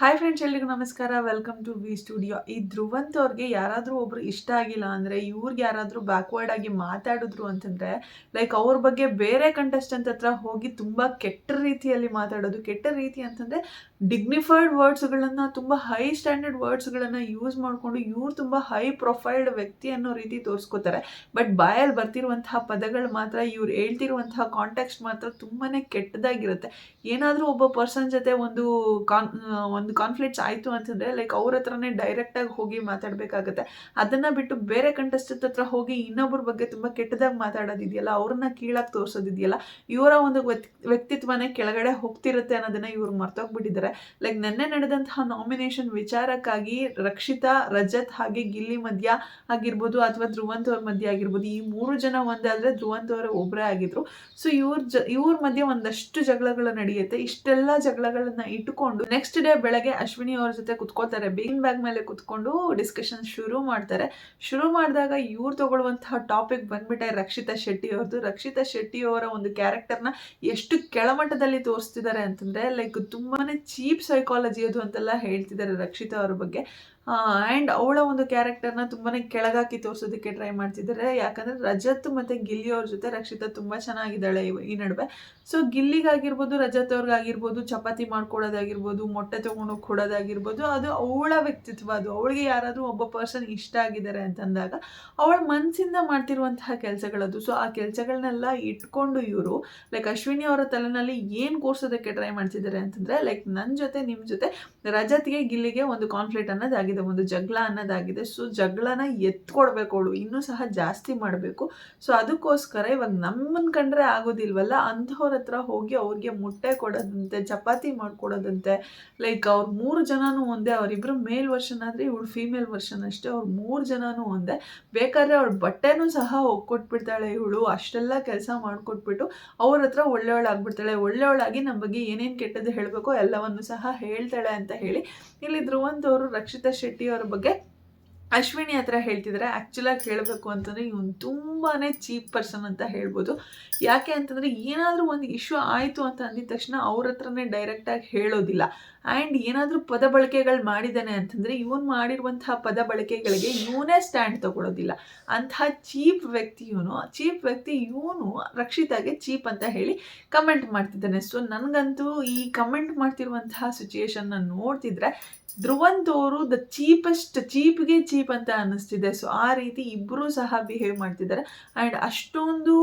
Hi friends ಎಲ್ರಿಗೂ ನಮಸ್ಕಾರ. Welcome to V studio ಈ ಧ್ರುವಂತ್ ಅವ್ರಿಗೆ ಯಾರಾದರೂ ಒಬ್ರು ಇಷ್ಟ ಆಗಿಲ್ಲ ಅಂದರೆ, ಇವ್ರಿಗೆ ಯಾರಾದರೂ ಬ್ಯಾಕ್ವರ್ಡ್ ಆಗಿ ಮಾತಾಡಿದ್ರು ಅಂತಂದರೆ ಲೈಕ್ ಅವ್ರ ಬಗ್ಗೆ ಬೇರೆ ಕಂಟೆಸ್ಟೆಂಟ್ ಹತ್ರ ಹೋಗಿ ತುಂಬ ಕೆಟ್ಟ ರೀತಿಯಲ್ಲಿ ಮಾತಾಡೋದು, ಕೆಟ್ಟ ರೀತಿ ಅಂತಂದರೆ ಡಿಗ್ನಿಫೈಡ್ ವರ್ಡ್ಸ್ಗಳನ್ನು ತುಂಬ ಹೈ ಸ್ಟ್ಯಾಂಡರ್ಡ್ ವರ್ಡ್ಸ್ಗಳನ್ನು ಯೂಸ್ ಮಾಡಿಕೊಂಡು ಇವ್ರು ತುಂಬ ಹೈ ಪ್ರೊಫೈಲ್ಡ್ ವ್ಯಕ್ತಿ ಅನ್ನೋ ರೀತಿ ತೋರಿಸ್ಕೋತಾರೆ. ಬಟ್ ಬಾಯಲ್ಲಿ ಬರ್ತಿರುವಂತಹ ಪದಗಳು ಮಾತ್ರ, ಇವ್ರು ಹೇಳ್ತಿರುವಂತಹ ಕಾಂಟ್ಯಾಕ್ಸ್ಟ್ ಮಾತ್ರ ತುಂಬಾ ಕೆಟ್ಟದಾಗಿರುತ್ತೆ. ಏನಾದರೂ ಒಬ್ಬ ಪರ್ಸನ್ ಜೊತೆ ಒಂದು ಕಾನ್ ಒಂದು ಕಾನ್ಫ್ಲಿಕ್ಟ್ಸ್ ಆಯಿತು ಅಂತಂದರೆ ಲೈಕ್ ಅವ್ರ ಹತ್ರನೇ ಡೈರೆಕ್ಟಾಗಿ ಹೋಗಿ ಮಾತಾಡಬೇಕಾಗತ್ತೆ. ಅದನ್ನು ಬಿಟ್ಟು ಬೇರೆ ಕಂಟೆಸ್ಟೆಂಟ್ ಹತ್ರ ಹೋಗಿ ಇನ್ನೊಬ್ಬರ ಬಗ್ಗೆ ತುಂಬ ಕೆಟ್ಟದಾಗಿ ಮಾತಾಡೋದಿದೆಯಲ್ಲ, ಅವ್ರನ್ನ ಕೀಳಾಗಿ ತೋರಿಸೋದಿದೆಯಲ್ಲ, ಇವರ ಒಂದು ವ್ಯಕ್ತಿ- ವ್ಯಕ್ತಿತ್ವನೇ ಕೆಳಗಡೆ ಹೋಗ್ತಿರುತ್ತೆ ಅನ್ನೋದನ್ನು ಇವರು ಮರ್ತೋಗ್ಬಿಟ್ಟಿದ್ದಾರೆ ಲೈಕ್ ನೆನ್ನೆ ನಡೆದಂತಹ ನಾಮಿನೇಷನ್ ವಿಚಾರಕ್ಕಾಗಿ ರಕ್ಷಿತಾ, ರಜತ್ ಹಾಗೆ ಗಿಲ್ಲಿ ಮಧ್ಯ ಆಗಿರ್ಬೋದು ಅಥವಾ ಧ್ರುವಂತ್ ಅವ್ರ ಮಧ್ಯ ಆಗಿರ್ಬೋದು, ಈ ಮೂರು ಜನ ಒಂದಾದರೆ ಧ್ರುವಂತ್ ಅವರ ಒಬ್ಬರೇ ಆಗಿದ್ರು. ಸೊ ಇವ್ರ ಜ, ಇವ್ರ ಮಧ್ಯೆ ಒಂದಷ್ಟು ಜಗಳಗಳು ನಡೆಯುತ್ತೆ. ಇಷ್ಟೆಲ್ಲ ಜಗಳಗಳನ್ನು ಇಟ್ಕೊಂಡು ನೆಕ್ಸ್ಟ್ ಡೇ ಬೆಳಗ್ಗೆ ಅಶ್ವಿನಿ ಅವ್ರ ಜೊತೆ ಕುತ್ಕೋತಾರೆ ಬೀನ್ ಬ್ಯಾಗ್ ಮೇಲೆ ಕುತ್ಕೊಂಡು ಡಿಸ್ಕಷನ್ ಶುರು ಮಾಡ್ತಾರೆ. ಶುರು ಮಾಡಿದಾಗ ಇವ್ರು ತಗೊಳ್ಳುವಂತಹ ಟಾಪಿಕ್ ಬಂದ್ಬಿಟ್ಟೆ ರಕ್ಷಿತಾ ಶೆಟ್ಟಿ ಅವ್ರದ್ದು ರಕ್ಷಿತಾ ಶೆಟ್ಟಿ ಅವರ ಒಂದು ಕ್ಯಾರೆಕ್ಟರ್ನ ಎಷ್ಟು ಕೆಳಮಟ್ಟದಲ್ಲಿ ತೋರಿಸ್ತಿದ್ದಾರೆ ಅಂತಂದ್ರೆ ಲೈಕ್ ತುಂಬಾನೇ ಚೀಪ್ ಸೈಕಾಲಜಿ ಅದು ಅಂತೆಲ್ಲ ಹೇಳ್ತಿದ್ದಾರೆ ರಕ್ಷಿತಾ ಅವ್ರ ಬಗ್ಗೆ. ಆ್ಯಂಡ್ ಅವಳ ಒಂದು ಕ್ಯಾರೆಕ್ಟರ್ನ ತುಂಬಾನೇ ಕೆಳಗಾಕಿ ತೋರಿಸೋದಕ್ಕೆ ಟ್ರೈ ಮಾಡ್ತಿದ್ದಾರೆ ಯಾಕಂದ್ರೆ ರಜತ್ ಮತ್ತೆ ಗಿಲ್ಲಿ ಅವ್ರ ಜೊತೆ ರಕ್ಷಿತಾ ತುಂಬಾ ಚೆನ್ನಾಗಿದ್ದಾಳೆ ಈ ನಡುವೆ. ಸೊ ಗಿಲ್ಲಿಗಾಗಿರ್ಬೋದು, ರಜತ್ ಅವ್ರಿಗಾಗಿರ್ಬೋದು, ಚಪಾತಿ ಮಾಡ್ಕೊಡೋದಾಗಿರ್ಬೋದು, ಮೊಟ್ಟೆ ತೊಗೊಂಡು ಕೊಡೋದಾಗಿರ್ಬೋದು, ಅದು ಅವಳ ವ್ಯಕ್ತಿತ್ವ ಅದು. ಅವಳಿಗೆ ಯಾರಾದರೂ ಒಬ್ಬ ಪರ್ಸನ್ ಇಷ್ಟ ಆಗಿದ್ದಾರೆ ಅಂತಂದಾಗ ಅವಳ ಮನಸ್ಸಿಂದ ಮಾಡ್ತಿರುವಂತಹ ಕೆಲಸಗಳದು. ಸೊ ಆ ಕೆಲಸಗಳನ್ನೆಲ್ಲ ಇಟ್ಕೊಂಡು ಇವರು ಲೈಕ್ ಅಶ್ವಿನಿ ಅವರ ತಲೆನಲ್ಲಿ ಏನು ಕೋರ್ಸೋದಕ್ಕೆ ಟ್ರೈ ಮಾಡ್ತಿದ್ದಾರೆ ಅಂತಂದ್ರೆ ಲೈಕ್ ನನ್ನ ಜೊತೆ ನಿಮ್ಮ ಜೊತೆ ರಜತ್ಗೆ, ಗಿಲ್ಲಿಗೆ ಒಂದು ಕಾನ್ಫ್ಲಿಕ್ಟ್ ಅನ್ನೋದಾಗಿದೆ. ಒಂದು ಜಗಳ ಅನ್ನೋದಾಗಿದೆ. ಸೊ ಜಗಳನ ಎತ್ಕೊಡ್ಬೇಕು ಅವಳು. ಇನ್ನೂ ಸಹ ಜಾಸ್ತಿ ಮಾಡಬೇಕು. ಸೊ ಅದಕ್ಕೋಸ್ಕರ ಇವಾಗ ನಮ್ಮನ್ನ ಕಂಡ್ರೆ ಆಗೋದಿಲ್ವಲ್ಲ? ಅಂಥವ್ರ ಹತ್ರ ಹೋಗಿ ಅವ್ರಿಗೆ ಮೊಟ್ಟೆ ಕೊಡೋದಂತೆ, ಚಪಾತಿ ಮಾಡ್ಕೊಡೋದಂತೆ. ಲೈಕ್ ಅವ್ರ ಮೂರು ಜನನೂ ಒಂದೇ. ಅವರಿಬ್ರು ಮೇಲ್ ವರ್ಷನ್ ಆದರೆ ಇವಳು ಫೀಮೇಲ್ ವರ್ಷನ್ ಅಷ್ಟೇ. ಅವ್ರು ಮೂರು ಜನನೂ ಒಂದೇ. ಬೇಕಾದ್ರೆ ಅವ್ಳ ಬಟ್ಟೆನೂ ಸಹ ಒಕ್ಕೊಟ್ಬಿಡ್ತಾಳೆ ಇವಳು. ಅಷ್ಟೆಲ್ಲ ಕೆಲಸ ಮಾಡಿಕೊಟ್ಬಿಟ್ಟು ಅವ್ರ ಹತ್ರ ಒಳ್ಳೆಯವಳಾಗ್ಬಿಡ್ತಾಳೆ ಒಳ್ಳೆಯವಳಾಗಿ ನಮ್ಮ ಬಗ್ಗೆ ಏನೇನು ಕೆಟ್ಟದ್ದು ಹೇಳಬೇಕು ಎಲ್ಲವನ್ನು ಸಹ ಹೇಳ್ತಾಳೆ ಅಂತ ಹೇಳಿ, ಇಲ್ಲಿ ಧ್ರುವಂತವರು ರಕ್ಷಿತಾ ಶೆಟ್ಟಿ ಅವರ ಬಗ್ಗೆ ಅಶ್ವಿನಿ ಹತ್ರ ಹೇಳ್ತಿದ್ದಾರೆ ಆ್ಯಕ್ಚುಲಾಗಿ ಹೇಳಬೇಕು ಅಂತಂದರೆ ಇವನು ತುಂಬಾ ಚೀಪ್ ಪರ್ಸನ್ ಅಂತ ಹೇಳ್ಬೋದು. ಯಾಕೆ ಅಂತಂದರೆ ಏನಾದರೂ ಒಂದು ಇಶ್ಯೂ ಆಯಿತು ಅಂತ ಅಂದಿದ ತಕ್ಷಣ ಅವ್ರ ಹತ್ರನೇ ಡೈರೆಕ್ಟಾಗಿ ಹೇಳೋದಿಲ್ಲ. ಆ್ಯಂಡ್ ಏನಾದರೂ ಪದ ಬಳಕೆಗಳು ಮಾಡಿದ್ದಾನೆ ಅಂತಂದರೆ ಇವನು ಮಾಡಿರುವಂತಹ ಪದ ಬಳಕೆಗಳಿಗೆ ಇವನೇ ಸ್ಟ್ಯಾಂಡ್ ತಗೊಳ್ಳೋದಿಲ್ಲ ಅಂತಹ ಚೀಪ್ ವ್ಯಕ್ತಿ ಇವನು. ಚೀಪ್ ವ್ಯಕ್ತಿ ಇವನು ರಕ್ಷಿತಾಗೆ ಚೀಪ್ ಅಂತ ಹೇಳಿ ಕಮೆಂಟ್ ಮಾಡ್ತಿದ್ದಾನೆ. ಸೊ ನನಗಂತೂ ಈ ಕಮೆಂಟ್ ಮಾಡ್ತಿರುವಂತಹ ಸಿಚುಯೇಷನ್ನ ನೋಡ್ತಿದ್ರೆ ಧ್ರುವಂತ್ ಅವರು ದ ಚೀಪೆಸ್ಟ್ ಚೀಪ್ಗೆ ಚೀಪ್ ಅಂತ ಅನ್ನಿಸ್ತಿದೆ. ಸೊ ಆ ರೀತಿ ಇಬ್ಬರೂ ಸಹ ಬಿಹೇವ್ ಮಾಡ್ತಿದ್ದಾರೆ. ಆ್ಯಂಡ್ ಅಷ್ಟೊಂದು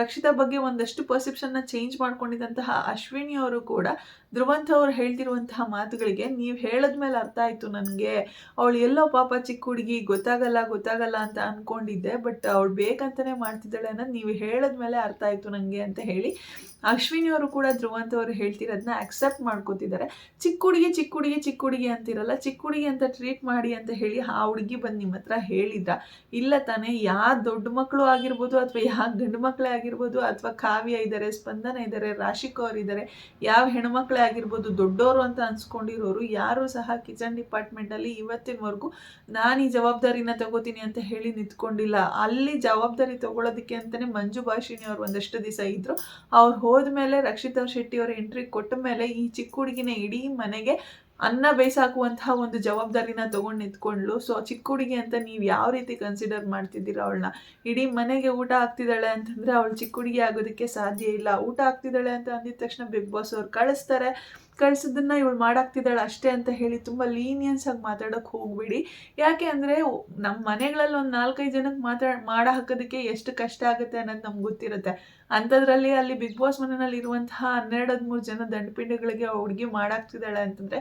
ರಕ್ಷಿತ ಬಗ್ಗೆ ಒಂದಷ್ಟು ಪರ್ಸೆಪ್ಷನ್ನ ಚೇಂಜ್ ಮಾಡ್ಕೊಂಡಿದ್ದಂತಹ ಅಶ್ವಿನಿ ಅವರು ಕೂಡ ಧ್ರುವಂತ ಅವ್ರು ಹೇಳ್ತಿರುವಂತಹ ಮಾತುಗಳಿಗೆ ನೀವು ಹೇಳದ್ಮೇಲೆ ಅರ್ಥ ಆಯಿತು ನನಗೆ. ಅವಳು ಎಲ್ಲೋ ಪಾಪ ಚಿಕ್ಕ ಹುಡುಗಿ, ಗೊತ್ತಾಗಲ್ಲ ಗೊತ್ತಾಗಲ್ಲ ಅಂತ ಅಂದ್ಕೊಂಡಿದ್ದೆ ಬಟ್ ಅವಳು ಬೇಕಂತಲೇ ಮಾಡ್ತಿದ್ದಾಳೆ ಅನ್ನೋದು ನೀವು ಹೇಳದ್ಮೇಲೆ ಅರ್ಥ ಆಯಿತು ನನಗೆ ಅಂತ ಹೇಳಿ ಅಶ್ವಿನಿ ಅವರು ಕೂಡ ಧ್ರುವಂತ ಅವರು ಹೇಳ್ತಿರೋದನ್ನ ಅಕ್ಸೆಪ್ಟ್ ಮಾಡ್ಕೋತಿದ್ದಾರೆ. ಚಿಕ್ಕ ಹುಡುಗಿ ಚಿಕ್ಕ ಹುಡುಗಿ ಚಿಕ್ಕ ಹುಡುಗಿ ಅಂತಿರಲ್ಲ, ಚಿಕ್ಕ ಹುಡುಗಿ ಅಂತ ಟ್ರೀಟ್ ಮಾಡಿ ಅಂತ ಹೇಳಿ ಆ ಹುಡುಗಿ ಬಂದು ನಿಮ್ಮ ಹತ್ರ ಹೇಳಿದ್ರ ಇಲ್ಲ ತಾನೇ ಯಾ ದೊಡ್ಡ ಮಕ್ಕಳು ಆಗಿರ್ಬೋದು ಅಥವಾ ಯಾವ ಗಂಡು ಮಕ್ಕಳೇ ಆಗಿರ್ಬೋದು ಅಥವಾ ಕಾವ್ಯ ಇದ್ದಾರೆ ಸ್ಪಂದನ ಇದ್ದಾರೆ ರಾಶಿಕ್ ಅವ್ರು ಇದ್ದಾರೆ ಯಾವ ಹೆಣ್ಮಕ್ಳೇ ಆಗಿರ್ಬೋದು ದೊಡ್ಡವರು ಅಂತ ಅನ್ಸ್ಕೊಂಡಿರೋರು ಯಾರು ಸಹ ಕಿಚನ್ ಡಿಪಾರ್ಟ್ಮೆಂಟಲ್ಲಿ ಇವತ್ತಿನವರೆಗೂ ನಾನು ಈ ಜವಾಬ್ದಾರಿನ ತಗೋತೀನಿ ಅಂತ ಹೇಳಿ ನಿಂತ್ಕೊಂಡಿಲ್ಲ. ಅಲ್ಲಿ ಜವಾಬ್ದಾರಿ ತಗೊಳ್ಳೋದಕ್ಕೆ ಅಂತಲೇ ಮಂಜು ಭಾಷಿಣಿ ಅವ್ರು ಒಂದಷ್ಟು ದಿವಸ ಇದ್ರು. ಅವ್ರು ಹೋದ್ಮೇಲೆ ರಕ್ಷಿತಾ ಶೆಟ್ಟಿ ಅವ್ರ ಎಂಟ್ರಿ ಕೊಟ್ಟ ಮೇಲೆ ಈ ಚಿಕ್ಕ ಹುಡುಗಿನ ಇಡೀ ಮನೆಗೆ ಅನ್ನ ಬೇಯಿಸಾಕುವಂತಹ ಒಂದು ಜವಾಬ್ದಾರಿನ ತಗೊಂಡು ನಿಂತ್ಕೊಂಡ್ಲು ಸೊ ಚಿಕ್ಕ ಹುಡುಗಿ ಅಂತ ನೀವು ಯಾವ ರೀತಿ ಕನ್ಸಿಡರ್ ಮಾಡ್ತಿದ್ದೀರ ಅವಳನ್ನ? ಇಡೀ ಮನೆಗೆ ಊಟ ಆಗ್ತಿದ್ದಾಳೆ ಅಂತಂದ್ರೆ ಅವಳು ಚಿಕ್ಕ ಹುಡುಗಿ ಆಗೋದಕ್ಕೆ ಸಾಧ್ಯ ಇಲ್ಲ. ಊಟ ಆಗ್ತಿದ್ದಾಳೆ ಅಂತ ಅಂದಿದ ತಕ್ಷಣ ಬಿಗ್ ಬಾಸ್ ಅವ್ರು ಕಳಿಸ್ತಾರೆ. ಕಳ್ಸೋದನ್ನ ಇವಳು ಮಾಡಾಕ್ತಿದ್ದಾಳೆ ಅಷ್ಟೇ ಅಂತ ಹೇಳಿ ತುಂಬ ಲೀನಿಯನ್ಸ್ ಆಗಿ ಮಾತಾಡೋಕೆ ಹೋಗ್ಬೇಡಿ. ಯಾಕೆ ಅಂದರೆ ನಮ್ಮ ಮನೆಗಳಲ್ಲಿ ಒಂದು ನಾಲ್ಕೈದು ಜನಕ್ಕೆ ಮಾತಾಡ, ಮಾಡ ಹಾಕೋದಕ್ಕೆ ಎಷ್ಟು ಕಷ್ಟ ಆಗುತ್ತೆ ಅನ್ನೋದು ನಮ್ಗೆ ಗೊತ್ತಿರುತ್ತೆ. ಅಂಥದ್ರಲ್ಲಿ ಅಲ್ಲಿ ಬಿಗ್ ಬಾಸ್ ಮನೆಯಲ್ಲಿ ಇರುವಂತಹ ಹನ್ನೆರಡು ಹದಿಮೂರು ಜನ ದಂಡಪಿಂಡಗಳಿಗೆ ಹುಡುಗಿ ಮಾಡಾಕ್ತಿದ್ದಾಳೆ ಅಂತಂದರೆ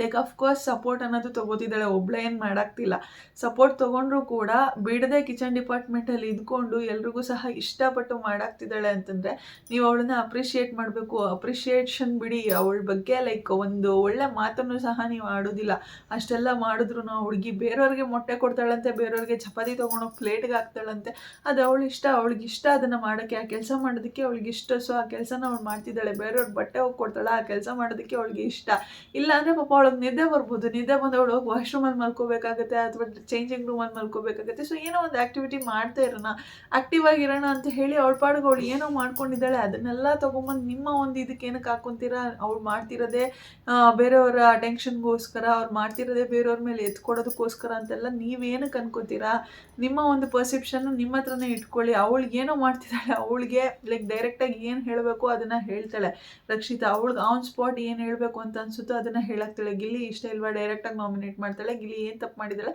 ಲೈಕ್ ಅಫ್ಕೋರ್ಸ್ ಸಪೋರ್ಟ್ ಅನ್ನೋದು ತಗೋತಿದ್ದಾಳೆ. ಒಬ್ಳೆ ಏನು ಮಾಡಾಕ್ತಿಲ್ಲ. ಸಪೋರ್ಟ್ ತೊಗೊಂಡ್ರು ಕೂಡ ಬಿಡದೆ ಕಿಚನ್ ಡಿಪಾರ್ಟ್ಮೆಂಟಲ್ಲಿ ಇದ್ಕೊಂಡು ಎಲ್ರಿಗೂ ಸಹ ಇಷ್ಟಪಟ್ಟು ಮಾಡಾಕ್ತಿದ್ದಾಳೆ ಅಂತಂದರೆ ನೀವು ಅವಳನ್ನ ಅಪ್ರಿಷಿಯೇಟ್ ಮಾಡಬೇಕು. ಅಪ್ರಿಷಿಯೇಷನ್ ಬಿಡಿ. ಅವಳ ಬಗ್ಗೆ ಲೈಕ್ ಒಂದು ಒಳ್ಳೆ ಮಾತನ್ನು ಸಹ ನೀವು ಆಡೋದಿಲ್ಲ. ಅಷ್ಟೆಲ್ಲ ಮಾಡಿದ್ರು ಹುಡುಗಿ ಬೇರೆಯವ್ರಿಗೆ ಮೊಟ್ಟೆ ಕೊಡ್ತಾಳಂತೆ, ಬೇರೆಯವ್ರಿಗೆ ಚಪಾತಿ ತೊಗೊಂಡೋಗಿ ಪ್ಲೇಟ್ಗೆ ಹಾಕ್ತಾಳಂತೆ. ಅದು ಅವಳು ಇಷ್ಟ. ಅವಳಿಗೆ ಇಷ್ಟ ಅದನ್ನು ಮಾಡೋಕ್ಕೆ, ಆ ಕೆಲಸ ಮಾಡೋದಕ್ಕೆ ಅವಳಿಗೆ ಇಷ್ಟ. ಸೊ ಆ ಕೆಲಸನ ಅವಳು ಮಾಡ್ತಿದ್ದಾಳೆ. ಬೇರೆಯವ್ರ ಬಟ್ಟೆ ಹೋಗಿ ಕೊಡ್ತಾಳೆ. ಆ ಕೆಲಸ ಮಾಡೋದಕ್ಕೆ ಅವಳಿಗೆ ಇಷ್ಟ. ಇಲ್ಲ ಅಂದರೆ ಪಾಪ ಅವಳಿಗೆ ನಿದ್ದೆ ಬರ್ಬೋದು. ನಿದ್ದೆ ಹೋಗಿ ವಾಶ್ರೂಮಲ್ಲಿ ಮಲ್ಕೋಬೇಕಾಗತ್ತೆ ಅಥವಾ ಚೇಂಜಿಂಗ್ ರೂಮಲ್ಲಿ ಮಲ್ಕೋಬೇಕಾಗತ್ತೆ. ಸೊ ಏನೋ ಒಂದು ಆಕ್ಟಿವಿಟಿ ಮಾಡ್ತಾ ಇರೋಣ. ಆಕ್ಟಿವ್ ಆಗಿರೋಣ ಅಂತ ಹೇಳಿ ಅವಳ ಪಾಡ್ಗೆ ಅವಳು ಏನೋ ಮಾಡ್ಕೊಂಡಿದ್ದಾಳೆ. ಅದನ್ನೆಲ್ಲ ತೊಗೊಂಬಂದು ನಿಮ್ಮ ಒಂದು ಇದಕ್ಕೆ ಏನಕ್ಕೆ ಹಾಕ್ಕೊಂತೀರಾ ಅವ್ಳು ಮಾಡ್ತಿರೋದೇ ಬೇರೆಯವರ ಅಟೆನ್ಷನ್ಗೋಸ್ಕರ ಅವ್ರು ಮಾಡ್ತಿರೋದೇ ಬೇರೆಯವ್ರ ಮೇಲೆ ಎತ್ಕೊಡೋದಕ್ಕೋಸ್ಕರ ಅಂತೆಲ್ಲ ನೀವೇನಕ್ಕೆ ಅನ್ಕೋತೀರಾ? ನಿಮ್ಮ ಒಂದು ಪರ್ಸೆಪ್ಷನ್ ನಿಮ್ಮ ಹತ್ರನೇ ಇಟ್ಕೊಳ್ಳಿ. ಅವಳಿಗೆ ಏನೋ ಮಾಡ್ತಿದ್ದಾಳೆ. ಅವಳಿಗೆ ಲೈಕ್ ಡೈರೆಕ್ಟಾಗಿ ಏನು ಹೇಳಬೇಕು ಅದನ್ನು ಹೇಳ್ತಾಳೆ. ರಕ್ಷಿತಾ, ಅವಳಿಗೆ ಆನ್ ಸ್ಪಾಟ್ ಏನು ಹೇಳಬೇಕು ಅಂತ ಅನ್ಸುತ್ತೋ ಅದನ್ನು ಹೇಳಾಕ್ತಾಳೆ. ಗಿಲ್ಲಿ ಇಷ್ಟ ಇಲ್ವಾ? ಡೈರೆಕ್ಟಾಗಿ ನಾಮಿನೇಟ್ ಮಾಡ್ತಾಳೆ. ಗಿಲ್ಲಿ ಏನು ತಪ್ಪು ಮಾಡಿದಾಳೆ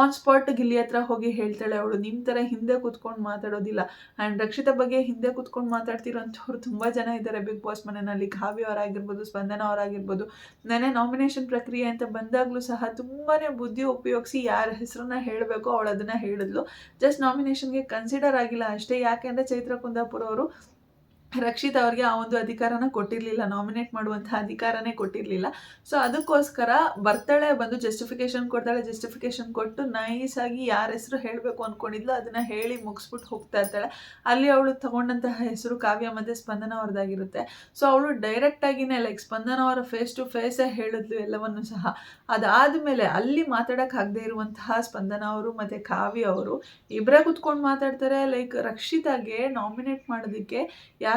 ಆನ್ ಸ್ಪಾಟ್ ಗಿಲ್ಲಿ ಹತ್ರ ಹೋಗಿ ಹೇಳ್ತಾಳೆ ಅವಳು ನಿಮ್ಮ ಥರ ಹಿಂದೆ ಕೂತ್ಕೊಂಡು ಮಾತಾಡೋದಿಲ್ಲ. ಆ್ಯಂಡ್ ರಕ್ಷಿತಾ ಬಗ್ಗೆ ಹಿಂದೆ ಕೂತ್ಕೊಂಡು ಮಾತಾಡ್ತಿರೋಂಥವ್ರು ತುಂಬ ಜನ ಇದ್ದಾರೆ. ಬಿಗ್ ಬಾಸ್ ಮನೆಯಲ್ಲಿ ಕಾವ್ಯ ಅವರಾಗಿರ್ಬೋದು, ಸ್ಪಂದನ ಅವರಾಗಿರ್ಬೋದು. ನೆನೆ ನಾಮಿನೇಷನ್ ಪ್ರಕ್ರಿಯೆ ಅಂತ ಬಂದಾಗಲೂ ಸಹ ತುಂಬಾ ಬುದ್ಧಿ ಉಪಯೋಗಿಸಿ ಯಾರ ಹೆಸರನ್ನ ಹೇಳಬೇಕು ಅವಳು ಅದನ್ನು ಹೇಳಿದ್ಲು ಜಸ್ಟ್ ನಾಮಿನೇಷನ್ಗೆ ಕನ್ಸಿಡರ್ ಆಗಿಲ್ಲ. ಅಷ್ಟೇ. ಯಾಕೆಂದರೆ ಚೈತ್ರ ಕುಂದಾಪುರ ಅವರು ರಕ್ಷಿತ್ ಅವ್ರಿಗೆ ಆ ಒಂದು ಅಧಿಕಾರನ ಕೊಟ್ಟಿರಲಿಲ್ಲ ನಾಮಿನೇಟ್ ಮಾಡುವಂಥ ಅಧಿಕಾರನೇ ಕೊಟ್ಟಿರಲಿಲ್ಲ. ಸೊ ಅದಕ್ಕೋಸ್ಕರ ಬರ್ತಾಳೆ, ಬಂದು ಜಸ್ಟಿಫಿಕೇಶನ್ ಕೊಡ್ತಾಳೆ ಜಸ್ಟಿಫಿಕೇಶನ್ ಕೊಟ್ಟು ನೈಸಾಗಿ ಯಾರ ಹೆಸರು ಹೇಳಬೇಕು ಅಂದ್ಕೊಂಡಿದ್ಲು ಅದನ್ನು ಹೇಳಿ ಮುಗಿಸ್ಬಿಟ್ಟು ಹೋಗ್ತಾ ಇರ್ತಾಳೆ. ಅಲ್ಲಿ ಅವಳು ತಗೊಂಡಂತಹ ಹೆಸರು ಕಾವ್ಯ ಮತ್ತು ಸ್ಪಂದನ ಅವ್ರದ್ದಾಗಿರುತ್ತೆ. ಸೊ ಅವಳು ಡೈರೆಕ್ಟಾಗಿನೇ ಲೈಕ್ ಸ್ಪಂದನ ಅವರ ಫೇಸ್ ಟು ಫೇಸೇ ಹೇಳಿದ್ಲು ಎಲ್ಲವನ್ನು ಸಹ. ಅದಾದ ಮೇಲೆ ಅಲ್ಲಿ ಮಾತಾಡೋಕ್ಕಾಗದೇ ಇರುವಂತಹ ಸ್ಪಂದನ ಅವರು ಮತ್ತು ಕಾವ್ಯ ಅವರು ಇಬ್ಬರೇ ಕುತ್ಕೊಂಡು ಮಾತಾಡ್ತಾರೆ ಲೈಕ್ ರಕ್ಷಿತಾಗೆ ನಾಮಿನೇಟ್ ಮಾಡೋದಕ್ಕೆ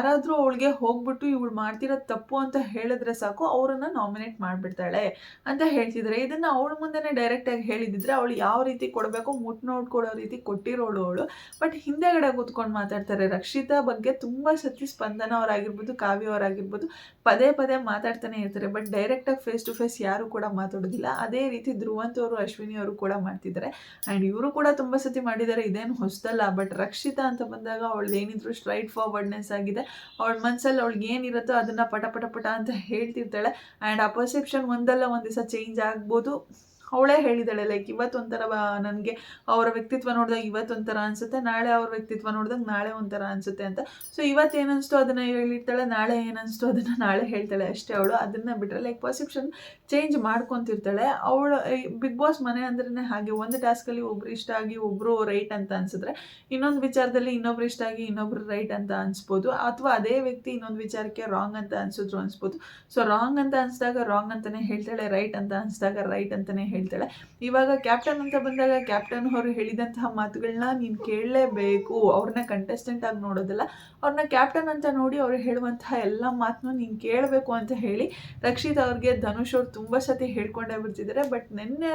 ಯಾರಾದರೂ ಅವಳಿಗೆ ಹೋಗ್ಬಿಟ್ಟು ಇವಳು ಮಾಡ್ತಿರೋ ತಪ್ಪು ಅಂತ ಹೇಳಿದ್ರೆ ಸಾಕು, ಅವರನ್ನು ನಾಮಿನೇಟ್ ಮಾಡಿಬಿಡ್ತಾಳೆ ಅಂತ ಹೇಳ್ತಿದ್ರೆ. ಇದನ್ನು ಅವಳ ಮುಂದೆನೇ ಡೈರೆಕ್ಟಾಗಿ ಹೇಳಿದಿದ್ರೆ ಅವಳು ಯಾವ ರೀತಿ ಕೊಡಬೇಕು ಮುಟ್ ನೋಟ್ ಕೊಡೋ ರೀತಿ ಕೊಟ್ಟಿರೋಳು ಅವಳು. ಬಟ್ ಹಿಂದೆಗಡೆ ಕೂತ್ಕೊಂಡು ಮಾತಾಡ್ತಾರೆ. ರಕ್ಷಿತಾ ಬಗ್ಗೆ ತುಂಬ ಸತಿ ಸ್ಪಂದನ ಅವರಾಗಿರ್ಬೋದು, ಕಾವ್ಯ ಅವರಾಗಿರ್ಬೋದು, ಪದೇ ಪದೇ ಮಾತಾಡ್ತಾನೆ ಇರ್ತಾರೆ. ಬಟ್ ಡೈರೆಕ್ಟಾಗಿ ಫೇಸ್ ಟು ಫೇಸ್ ಯಾರು ಕೂಡ ಮಾತಾಡೋದಿಲ್ಲ. ಅದೇ ರೀತಿ ಧ್ರುವಂತ್ ಅವರು, ಅಶ್ವಿನಿ ಅವರು ಕೂಡ ಮಾಡ್ತಿದ್ದಾರೆ ಆ್ಯಂಡ್ ಇವರು ಕೂಡ ತುಂಬ ಸತಿ ಮಾಡಿದ್ದಾರೆ ಇದೇನು ಹೊಸದಲ್ಲ. ಬಟ್ ರಕ್ಷಿತಾ ಅಂತ ಬಂದಾಗ ಅವಳದ್ದು ಏನಿದ್ರು ಸ್ಟ್ರೈಟ್ ಫಾರ್ವರ್ಡ್ನೆಸ್ ಆಗಿದೆ. ಅವಳ ಮನಸ್ಸಲ್ಲಿ ಅವಳಿಗೆ ಏನಿರುತ್ತೋ ಅದನ್ನು ಪಟ ಪಟ ಪಟ ಅಂತ ಹೇಳ್ತಿರ್ತಾಳೆ. ಆ್ಯಂಡ್ ಆ ಪರ್ಸೆಪ್ಷನ್ ಒಂದಲ್ಲ ಒಂದು ದಿವಸ ಚೇಂಜ್ ಆಗ್ಬೋದು. ಅವಳೇ ಹೇಳಿದಾಳೆ ಲೈಕ್ ಇವತ್ತೊಂಥರ ನನಗೆ ಅವರ ವ್ಯಕ್ತಿತ್ವ ನೋಡಿದಾಗ ಇವತ್ತೊಂಥರ ಅನಿಸುತ್ತೆ, ನಾಳೆ ಅವ್ರ ವ್ಯಕ್ತಿತ್ವ ನೋಡಿದಾಗ ನಾಳೆ ಒಂಥರ ಅನಿಸುತ್ತೆ ಅಂತ. ಸೊ ಇವತ್ತು ಏನನ್ನಿಸ್ತೋ ಅದನ್ನು ಹೇಳಿರ್ತಾಳೆ, ನಾಳೆ ಏನನ್ನಿಸ್ತೋ ಅದನ್ನು ನಾಳೆ ಹೇಳ್ತಾಳೆ ಅಷ್ಟೇ ಅವಳು. ಅದನ್ನು ಬಿಟ್ಟರೆ ಲೈಕ್ ಪರ್ಸೆಪ್ಷನ್ ಚೇಂಜ್ ಮಾಡ್ಕೊತಿರ್ತಾಳೆ. ಅವಳು ಬಿಗ್ ಬಾಸ್ ಮನೆ ಅಂದ್ರೆ ಹಾಗೆ, ಒಂದು ಟಾಸ್ಕಲ್ಲಿ ಒಬ್ರು ಇಷ್ಟ ಆಗಿ ಒಬ್ಬರು ರೈಟ್ ಅಂತ ಅನ್ಸಿದ್ರೆ, ಇನ್ನೊಂದು ವಿಚಾರದಲ್ಲಿ ಇನ್ನೊಬ್ರು ಇಷ್ಟ ಆಗಿ ಇನ್ನೊಬ್ರು ರೈಟ್ ಅಂತ ಅನ್ಸ್ಬೋದು, ಅಥವಾ ಅದೇ ವ್ಯಕ್ತಿ ಇನ್ನೊಂದು ವಿಚಾರಕ್ಕೆ ರಾಂಗ್ ಅಂತ ಅನ್ಸಿದ್ರು ಅನ್ಸ್ಬೋದು. ಸೊ ರಾಂಗ್ ಅಂತ ಅನ್ಸಿದಾಗ ರಾಂಗ್ ಅಂತಲೇ ಹೇಳ್ತಾಳೆ ರೈಟ್ ಅಂತ ಅನ್ಸಿದಾಗ ರೈಟ್ ಅಂತಲೇ ಹೇಳ್ತಾಳೆ. ಇವಾಗ ಕ್ಯಾಪ್ಟನ್ ಅಂತ ಬಂದಾಗ ಕ್ಯಾಪ್ಟನ್ ಅವರು ಹೇಳಿದಂತಹ ಮಾತುಗಳನ್ನ ನೀನು ಕೇಳಲೇಬೇಕು. ಅವ್ರನ್ನ ಕಂಟೆಸ್ಟೆಂಟ್ ಆಗಿ ನೋಡೋದಲ್ಲ ಅವ್ರನ್ನ ಕ್ಯಾಪ್ಟನ್ ಅಂತ ನೋಡಿ ಅವ್ರು ಹೇಳುವಂತಹ ಎಲ್ಲ ಮಾತನ್ನು ನೀನು ಕೇಳಬೇಕು ಅಂತ ಹೇಳಿ ರಕ್ಷಿತ್ ಅವ್ರಿಗೆ ಧನುಷ್ ಅವ್ರು ತುಂಬ ಸತಿ ಹೇಳ್ಕೊಂಡೇ ಬಿಡ್ತಿದ್ದಾರೆ ಬಟ್ ನಿನ್ನೆ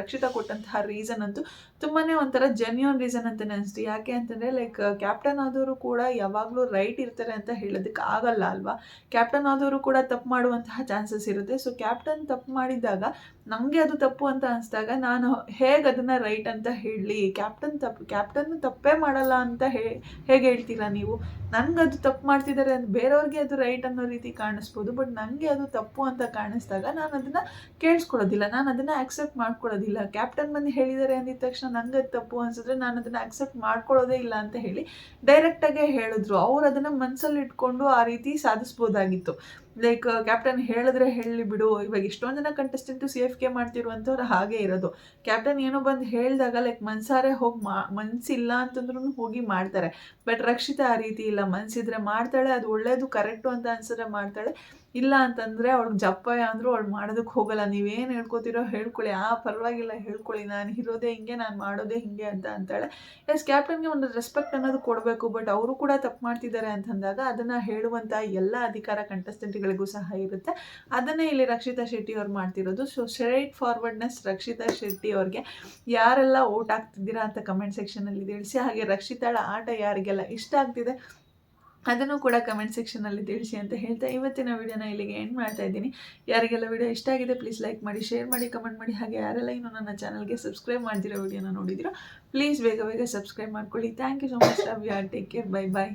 ರಕ್ಷಿತ ಕೊಟ್ಟಂತಹ ರೀಸನ್ ಅಂತೂ ತುಂಬಾ ಒಂಥರ ಜೆನ್ಯೂನ್ ರೀಸನ್ ಅಂತ ಅನಿಸ್ತು ಯಾಕೆ ಅಂತಂದರೆ ಲೈಕ್ ಕ್ಯಾಪ್ಟನ್ ಆದವರು ಕೂಡ ಯಾವಾಗಲೂ ರೈಟ್ ಇರ್ತಾರೆ ಅಂತ ಹೇಳೋದಕ್ಕೆ ಆಗಲ್ಲ ಅಲ್ವಾ? ಕ್ಯಾಪ್ಟನ್ ಆದವರು ಕೂಡ ತಪ್ಪು ಮಾಡುವಂತಹ ಚಾನ್ಸಸ್ ಇರುತ್ತೆ. ಸೊ ಕ್ಯಾಪ್ಟನ್ ತಪ್ಪು ಮಾಡಿದಾಗ ನಮಗೆ ಅದು ತಪ್ಪು ಅಂತ ಅನಿಸ್ದಾಗ ನಾನು ಹೇಗೆ ಅದನ್ನು ರೈಟ್ ಅಂತ ಹೇಳಲಿ ಕ್ಯಾಪ್ಟನ್ ತಪ್ಪು ಕ್ಯಾಪ್ಟನ್ ತಪ್ಪೇ ಮಾಡಲ್ಲ ಅಂತ ಹೇ, ಹೇಗೆ ಹೇಳ್ತೀರಾ ನೀವು? ನನಗೆ ಅದು ತಪ್ಪು ಮಾಡ್ತಿದ್ದಾರೆ ಅಂತ ಬೇರೆಯವ್ರಿಗೆ ಅದು ರೈಟ್ ಅನ್ನೋ ರೀತಿ ಕಾಣಿಸ್ಬೋದು ಬಟ್ ನನಗೆ ಅದು ತಪ್ಪು ಅಂತ ಕಾಣಿಸ್ದಾಗ ನಾನು ಅದನ್ನು ಕೇಳಿಸ್ಕೊಳ್ಳೋದಿಲ್ಲ, ನಾನು ಅದನ್ನು ಆಕ್ಸೆಪ್ಟ್ ಮಾಡ್ಕೊಳ್ಳೋದಿಲ್ಲ. ಕ್ಯಾಪ್ಟನ್ ಬಂದು ಹೇಳಿದ್ದಾರೆ ಅಂದಿದ ತಕ್ಷಣ ನನಗೆ ಅದು ತಪ್ಪು ಅನಿಸಿದ್ರೆ ನಾನು ಅದನ್ನು ಆಕ್ಸೆಪ್ಟ್ ಮಾಡ್ಕೊಳ್ಳೋದೇ ಇಲ್ಲ ಅಂತ ಹೇಳಿ ಡೈರೆಕ್ಟಾಗೇ ಹೇಳಿದ್ರು. ಅವ್ರು ಅದನ್ನು ಮನಸ್ಸಲ್ಲಿ ಇಟ್ಕೊಂಡು ಆ ರೀತಿ ಸಾಧಿಸ್ಬೋದಾಗಿತ್ತು. ಲೈಕ್ ಕ್ಯಾಪ್ಟನ್ ಹೇಳಿದ್ರೆ ಹೇಳಿ ಬಿಡು. ಇವಾಗ ಎಷ್ಟೊಂದು ಜನ ಕಂಟೆಸ್ಟೆಂಟು ಸಿ ಎಫ್ ಕೆ ಮಾಡ್ತಿರುವಂಥವ್ರು ಹಾಗೆ ಇರೋದು. ಕ್ಯಾಪ್ಟನ್ ಏನೋ ಬಂದು ಹೇಳಿದಾಗ ಲೈಕ್ ಮನ್ಸಾರೆ ಹೋಗಿ ಮಾ, ಮನ್ಸಿಲ್ಲ ಅಂತಂದ್ರೂ ಹೋಗಿ ಮಾಡ್ತಾರೆ. ಬಟ್ ರಕ್ಷಿತಾ ಆ ರೀತಿ ಇಲ್ಲ. ಮನ್ಸಿದ್ರೆ ಮಾಡ್ತಾಳೆ, ಅದು ಒಳ್ಳೇದು ಕರೆಕ್ಟು ಅಂತ ಅನ್ಸಿದ್ರೆ ಮಾಡ್ತಾಳೆ. ಇಲ್ಲ ಅಂತಂದರೆ ಅವ್ಳಿಗೆ ಜಪ್ಪಯ್ಯ ಅಂದರೂ ಅವ್ಳು ಮಾಡೋದಕ್ಕೆ ಹೋಗಲ್ಲ. ನೀವೇನು ಹೇಳ್ಕೊತಿರೋ ಹೇಳ್ಕೊಳ್ಳಿ. ಆ, ಪರವಾಗಿಲ್ಲ, ಹೇಳ್ಕೊಳ್ಳಿ. ನಾನು ಇರೋದೇ ಹಿಂಗೆ, ನಾನು ಮಾಡೋದೇ ಹಿಂಗೆ ಅಂತ ಅಂತಾಳೆ. ಎಸ್ ಕ್ಯಾಪ್ಟನ್ಗೆ ಒಂದು ರೆಸ್ಪೆಕ್ಟ್ ಅನ್ನೋದು ಕೊಡಬೇಕು ಬಟ್ ಅವರು ಕೂಡ ತಪ್ಪು ಮಾಡ್ತಿದ್ದಾರೆ ಅಂತಂದಾಗ ಅದನ್ನು ಹೇಳುವಂಥ ಎಲ್ಲ ಅಧಿಕಾರ ಕಂಟೆಸ್ಟೆಂಟ್ಗಳಿಗೂ ಸಹ ಇರುತ್ತೆ. ಅದನ್ನೇ ಇಲ್ಲಿ ರಕ್ಷಿತಾ ಶೆಟ್ಟಿ ಅವ್ರು ಮಾಡ್ತಿರೋದು. So straight forwardness Rakshita Shetty ಅವ್ರಿಗೆ. ಯಾರೆಲ್ಲ ಓಟ್ ಹಾಕ್ತಿದ್ದೀರಾ ಅಂತ ಕಮೆಂಟ್ ಸೆಕ್ಷನಲ್ಲಿ ತಿಳಿಸಿ. ಹಾಗೆ ರಕ್ಷಿತಾಳ ಆಟ ಯಾರಿಗೆಲ್ಲ ಇಷ್ಟ ಆಗ್ತಿದೆ ಅದನ್ನು ಕೂಡ ಕಮೆಂಟ್ ಸೆಕ್ಷನಲ್ಲಿ ತಿಳಿಸಿ ಅಂತ ಹೇಳ್ತಾ ಇವತ್ತಿನ ವಿಡಿಯೋನ ಇಲ್ಲಿಗೆ ಎಂಡ್ ಮಾಡ್ತಾ ಇದ್ದೀನಿ. ಯಾರಿಗೆಲ್ಲ ವಿಡಿಯೋ ಇಷ್ಟ ಆಗಿದೆ ಪ್ಲೀಸ್ ಲೈಕ್ ಮಾಡಿ ಶೇರ್ ಮಾಡಿ ಕಮೆಂಟ್ ಮಾಡಿ. ಹಾಗೆ ಯಾರೆಲ್ಲ ಇನ್ನೂ ನನ್ನ ಚಾನಲ್ಗೆ ಸಬ್ಸ್ಕ್ರೈಬ್ ಮಾಡ್ತಿರೋ ವಿಡಿಯೋನ ನೋಡಿದಿರೋ ಪ್ಲೀಸ್ ಬೇಗ ಬೇಗ ಸಬ್ಸ್ಕ್ರೈಬ್ ಮಾಡ್ಕೊಳ್ಳಿ. Thank you so much love you are take care bye bye